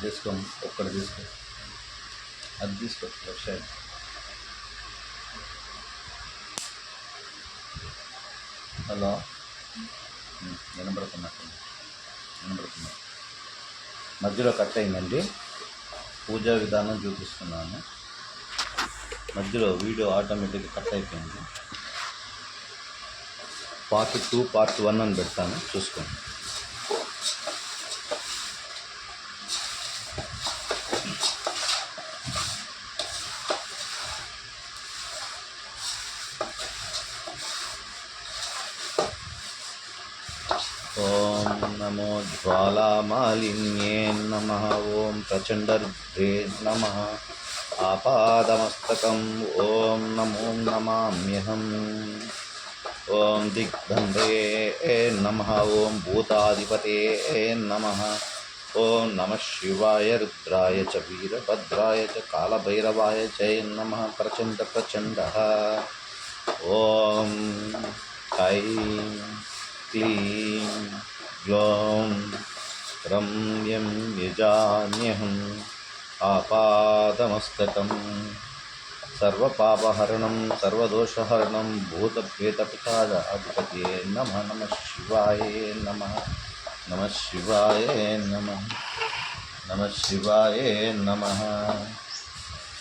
తీసుకో ఒక్కటి తీసుకో. అది తీసుకో లెఫ్ట్ సైడ్. హలో? ఉమ్, మధ్యలో కట్ అయిందండి. పూజా విధానం చూపిస్తున్నాను. మధ్యలో వీడియో ఆటోమేటిక్గా కట్ అయిపోయింది. పార్ట్ టూ పార్ట్ వన్ అని పెడతాను. చూసుకోండి. ज्वालामालिन्ये नमः। ॐ प्रचण्डरुद्रे नमः। आपादमस्तकम् ॐ नमो नमाम्यहम्। ॐ दिग्बन्धये नमः। ॐ भूताधिपते नमः। ॐ नमः शिवाय रुद्राय च वीरभद्राय च कालभैरवाय च नमः। प्रचण्डप्रचण्डः ॐ ऐं क्लीं ग्लौं रम्यं यजान्यहम् आपादमस्तकं सर्वपापहरणं, सर्वदोषहरणं, भूतप्रेतपिशाचाधिपतये नमः नमः शिवाय नमः नमः शिवाय नमः नमः शिवाय नमः।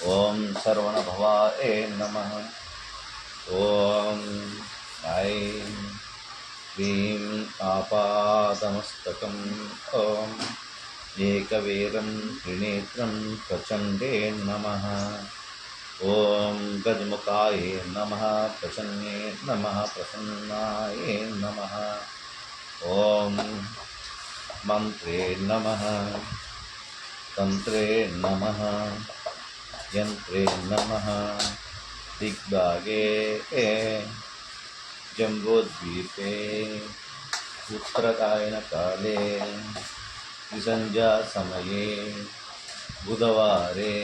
ॐ सर्वणभवाय नमः। ॐ ऐं क्लीं आपादमस्तकम् ॐ एकवीरं त्रिनेत्रं प्रचण्डे नमः। ॐ गजमुखाय नमः, प्रसन्ने नमः, प्रसन्नाय नमः। ॐ मन्त्रे नमः, तन्त्रे नमः, यन्त्रे नमः, दिग्भागे जम्बोद्वीपे उत्तरकायनकाले विसञ्जासमये, बुधवारे।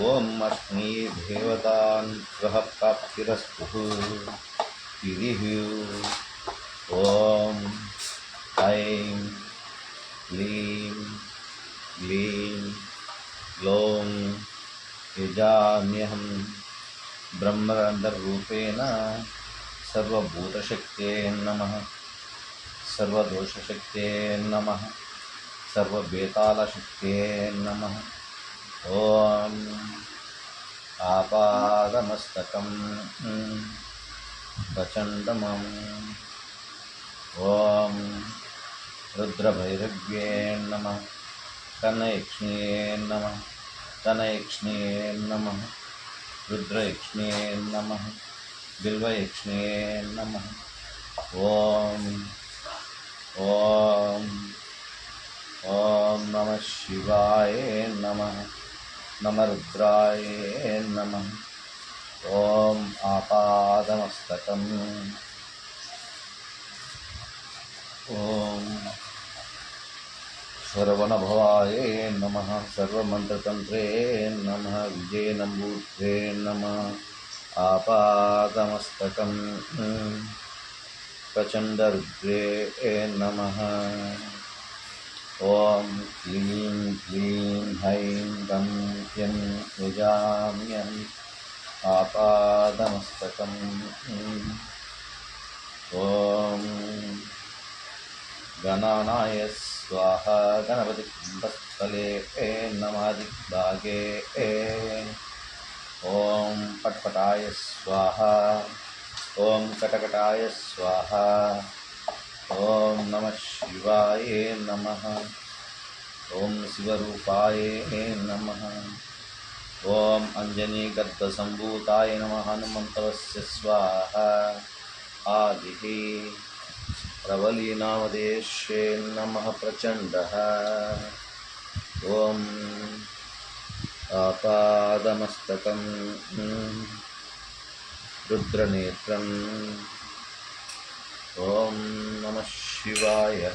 ॐ अश्मीदेवतान् ग्रह प्राप्तिरस्तुः तिरिः ॐ ऐं क्लीं ग्लीं ग्लौं यजाम्यहं ब्रह्मरन्ध्ररूपेण सर्वभूतशक्ते नमः सर्वदोषशक्ते नमः सर्वबेतालशक्ते नमः ॐ आपादमस्तकं प्रचण्डमम्। ॐ रुद्रभैरव्ये नमः कनयक्ष्ण्ये नमः कनयक्ष्ण्ये नमः नमः बिल्वयक्ष्ण्ये नमः। ॐ ॐ ॐ नमः शिवाय नमः नमः रुद्राय नमः। ॐ आपादमस्तकम्। ॐ सर्वणभवाय नमः, सर्वमन्त्रतन्त्रे नमः, विजयनम्बूत्रे नमः। आपादमस्तकं प्रचण्डरुद्रे नमः। ॐ क्लीं क्लीं हैं गं यं यजाम्यहम् आपादमस्तकम् ॐ गणानाय स्वाहा। गणपतिकुम्भस्थले नमादिभागे ॐ पट्पटाय स्वाहा, ॐ कटकटाय स्वाहा, ॐ नमः शिवाय नमः, ॐ शिवरूपाय नमः, ॐ अञ्जनीगर्भसम्भूताय नमः, हनुमन्तवस्य स्वाहा, आदिः प्रबलीनामदेशे नमः प्रचण्डः, ॐ ఆపాదమస్తకం రుద్రనేత్రం. ఓం నమ శివాయ.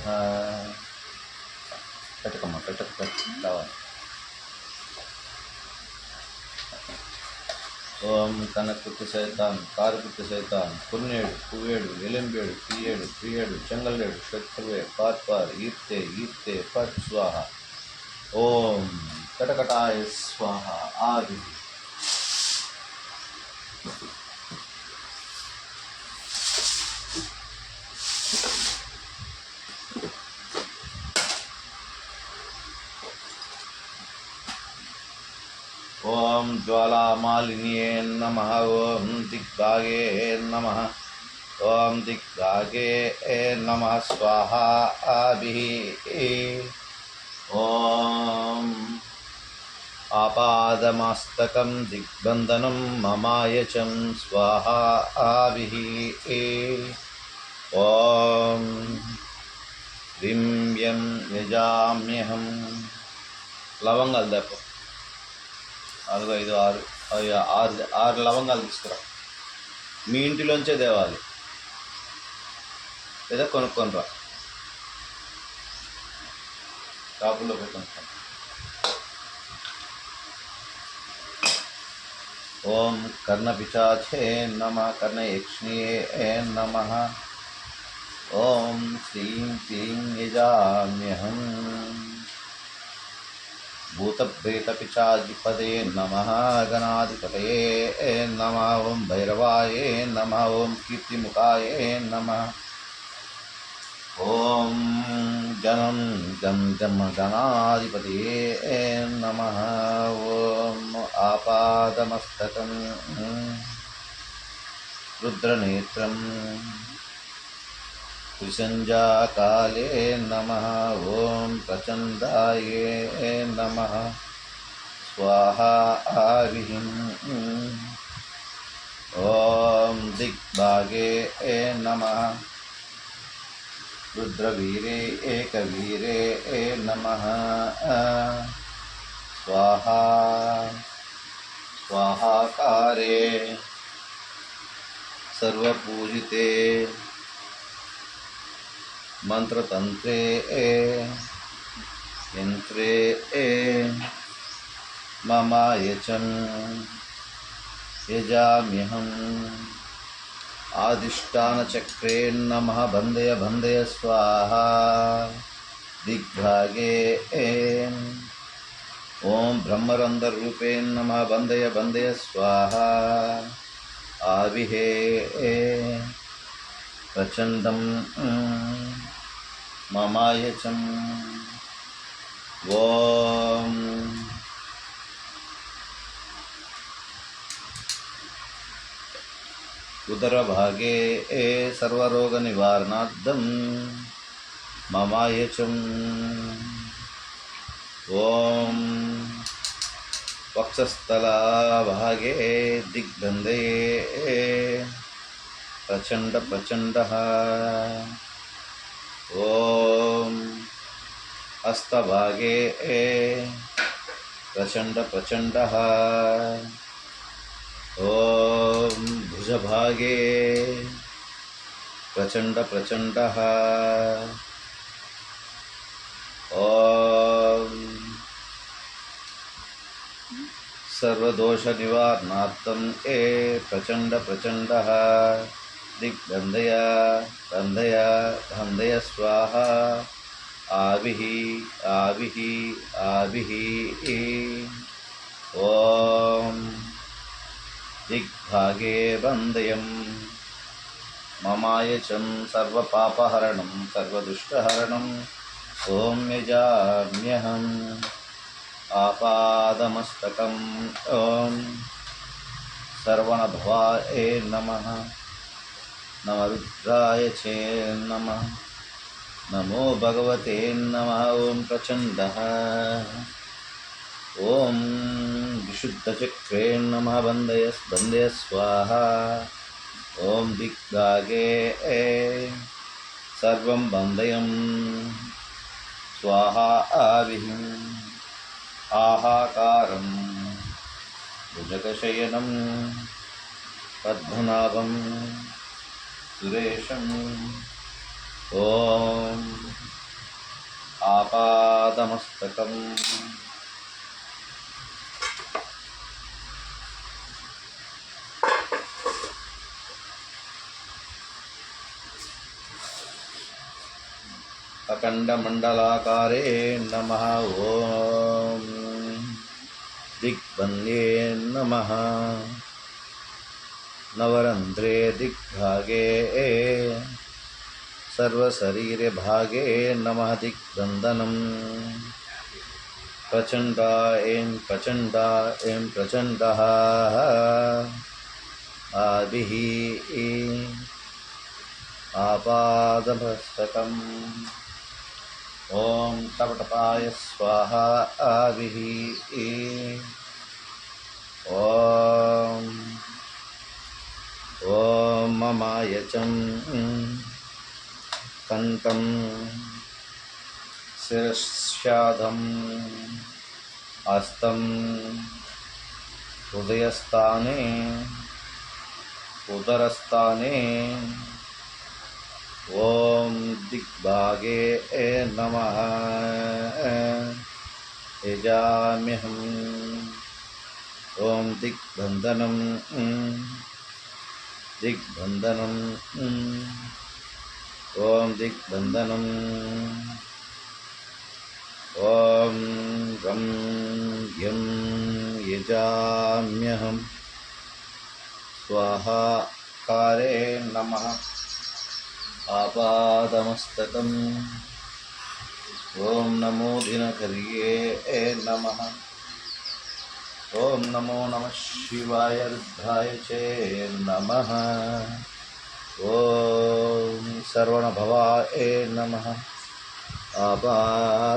కటకమ్మ కటక కావాలి ఓం కనకృతి సైతాన్ కారుకృతి సైతాన్ పుణ్యేడు పువ్వేడు ఎలింబేడు తీయేడు ప్రియేడు చెంగలేడు శత్రువే పాత్వార్ ఈర్తే ఈర్తే పట్ స్వాహ. ఓం కటకటాయ స్వాహ ఆది. ఓం జ్వాలామాలిన్యే నమ ఓం దిగ్గాగే నమ ఓం దిగ్గాగే నమ స్వాహ స్వాహాభిः ఓం ఆపాదమాస్తకం దిగ్బంధనం మమాయచం స్వాహా आविः ఓం ह्रीं నిజామ్యహం. లవంగాలు దాపు నాలుగు ఐదు ఆరు ఆరు ఆరు లవంగాలు తీసుకురా. మీ ఇంటిలోంచే దేవాలి లేదా కొనుక్కొని రా. షాపులో పోయి ओम कर्ण ॐ कर्णपिचाचे नमः नम। नमः श्री श्री क्लीं यजाम्यहम् भूतप्रेतपिचाधिपदे नम, गणाधिपतये नम ओं भैरवाय नमः, ॐ कीर्तिमुखाय नम। ॐ जनं जं जम गणाधिपतये नमः ॐ आपादमस्तकं। रुद्रनेत्रम् त्रिसञ्जाकाले नमः ॐ प्रचण्डाय नमः। स्वाहा आविहिम् ॐ दिग्भागे नमः। रुद्रवीरे एकवीरे ए नमः। स्वाहा। स्वाहाकारे। सर्वपूजिते। मंत्रतंत्रे यंत्रे ममायचं यजाम्यहम्। आदिष्टानचक्रे नमः बन्धय बन्धय स्वाहा। दिग्भागे ॐ ब्रह्मरन्ध्ररूपे नमः बन्धय बन्धय स्वाहा। आविहे प्रचण्डं ममायचम्। ॐ उदरभागे ए सर्वरोगनिवारणार्थं ममायचम् ॐ वक्षस्थलाभागे दिग्बन्धये प्रचण्ड प्रचण्डः ॐ हस्तभागे प्रचण्ड प्रचण्डः ॐ भुजभागे प्रचण्ड प्रचण्डः ॐ सर्वदोषनिवारणार्थं ए प्रचण्डः दिग्बन्धय बन्धय बन्धय स्वाहा। आविः आविः आविः। ॐ दिग्भागे बन्धयं ममायचं सर्वपापहरणं सर्वदुष्टहरणम् ॐ यजाम्यहम् आपादमस्तकम् ॐ सर्वणभवाय नमः नमरुद्राय चे नमः, नमो भगवते नमः ॐ प्रचण्डः। ॐ विशुद्धचक्रे नमः बन्दय बन्दय स्वाहा ॐ दिग्भागे सर्वं बन्दयं स्वाहा आविहिम् आहाकारं भुजगशयनं पद्मनाभं सुरेशम्। ॐ। आपादमस्तकम्। अखण्डमण्डलाकारे नमः ॐ दिग्बन्द्ये नमः। नवरन्ध्रे दिग्भागे सर्वशरीरभागे नमः दिग्बन्धनम्। प्रचण्डा ऐं प्रचण्डा ऐं प्रचण्डः। आदिः आपादभस्तकम्। ॐ टपटपाय स्वाहा आविः ॐ ॐ ममायचं कण्ठं शिरस्याधं हस्तं हृदयस्थाने उदरस्थाने ॐ दिग्भागे नमः। यजाम्यहम् ॐ दिग्बन्धनं। दिग्बन्धनं। ॐ दिग्बन्धनम् ॐ गं यं यजाम्यहम् स्वाहाकारे नमः। आपादमस्तकम्। ॐ नमो दिनकर्ये नमः। ॐ नमो नमः शिवाय रुद्राय च नमः ॐ सर्वणभवाय नमः। आपादमस्तकम्।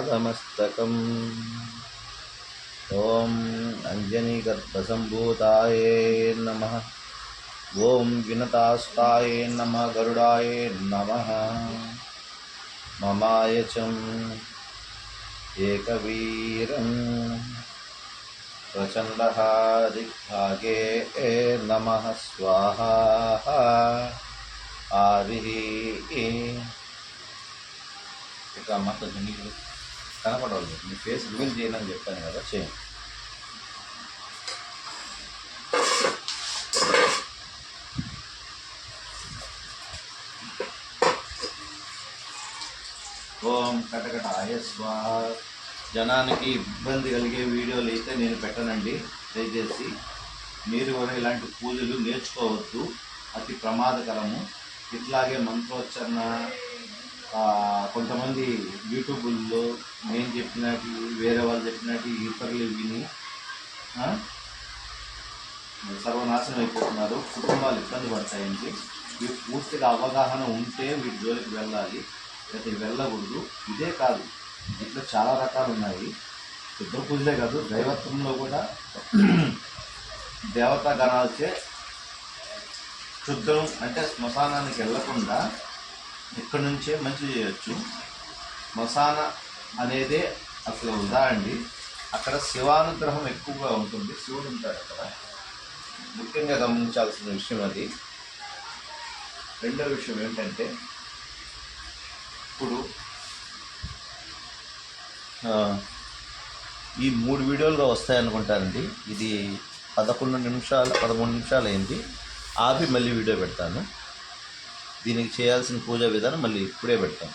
ॐ अञ्जनीगर्भसम्भूताय नमः। ॐ विनतास्ताय नमः गरुडाय नमः ममायचम् एकवीरं प्रचण्डः दिग्भागे नमः स्वाहा ఆవిః ఇక మొత్తం నీకు కనపడవాలి మీ ఫేస్ రివీల్ చేయనని చెప్పాను కదా చేయండి ఓం కటకట స్వాహ. జనానికి ఇబ్బంది కలిగే వీడియోలు అయితే నేను పెట్టనండి. దయచేసి మీరు కూడా ఇలాంటి పూజలు నేర్చుకోవద్దు. అతి ప్రమాదకరము. ఇట్లాగే మంత్రోచ్చరణ కొంతమంది యూట్యూబుల్లో నేను చెప్పినట్టు వేరే వాళ్ళు చెప్పినట్టు ఇతరులు విని సర్వనాశనం అయిపోతున్నారు. కుటుంబాలు ఇబ్బంది పడతాయండి. ఇవి పూర్తిగా అవగాహన ఉంటే వీటి జోలికి వెళ్ళాలి. ప్రతి వెళ్ళకూడదు ఇదే కాదు ఇట్లా చాలా రకాలు ఉన్నాయి. రుద్ర పూజలే కాదు దైవత్వంలో కూడా దేవతా గణాలచే క్షుద్రం అంటే శ్మశానానికి వెళ్ళకుండా ఇక్కడి నుంచే మంచి చేయొచ్చు. శ్మశాన అనేదే అసలు ఉదాహరణి అక్కడ శివానుగ్రహం ఎక్కువగా ఉంటుంది శివుడు ఉంటాడు అక్కడ. ముఖ్యంగా గమనించాల్సిన విషయం అది. రెండో విషయం ఏంటంటే ఇప్పుడు ఈ మూడు వీడియోలుగా వస్తాయనుకుంటానండి. ఇది పదకొండు నిమిషాలు పదమూడు నిమిషాలు అయింది. ఆపి మళ్ళీ వీడియో పెడతాను. దీనికి చేయాల్సిన పూజా విధానం మళ్ళీ ఇప్పుడే పెడతాను.